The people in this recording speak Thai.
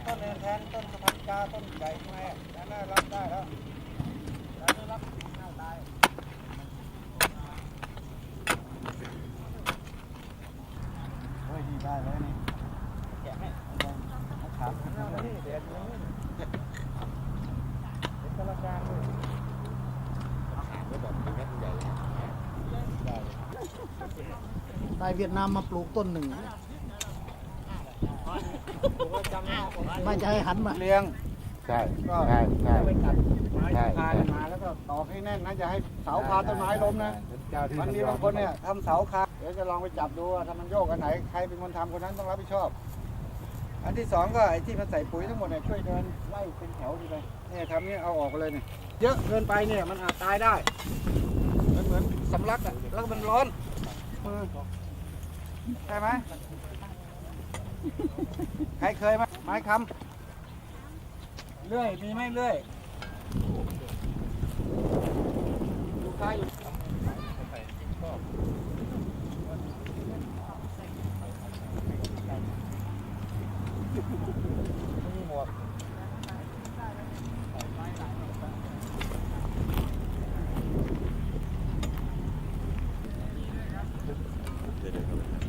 แทนต้นสะพันกาต้นใหญ่ทำไมอะนั่นน่ะรับได้แล้วนั่นน่ะรับข้าตายเฮ้ยนี่ได้เลยนี่แกะให้ครับนี่เด็ดเลยเด็ดกระจางเลยได้เวียดนามมาปลูกต้นหนึ่ง ไม่จะให้หันมาเลี้ยงใช่ก็ใช่ใช่ไปตัดไม้ใช่คานมาแล้วก็ตอกให้แน่นนะอย่าให้เสาคาต้นไม้ล้มนะเจ้าที่มันมีบางคนเนี่ยทำเสาคาเดี๋ยวจะลองไปจับดูว่าถ้ามันโยกอันไหนใครเป็นคนทำคนนั้นต้องรับผิดชอบ อันที่สองก็ไอ้ที่มันใส่ปุ๋ยทั้งหมดเนี่ยช่วยเดินไล่เป็นแถวดีไปเนี่ยทำนี่เอาออกไปเลยเนี่ยเยอะเกินไปเนี่ยมันอาจตายได้มันเหมือนสำลักอะแล้วมันร้อนมือใช่ไหม ใครเคยไหมไม้ค้ำเลื่อย มีไหมเลื่อยลูกค้าอยู่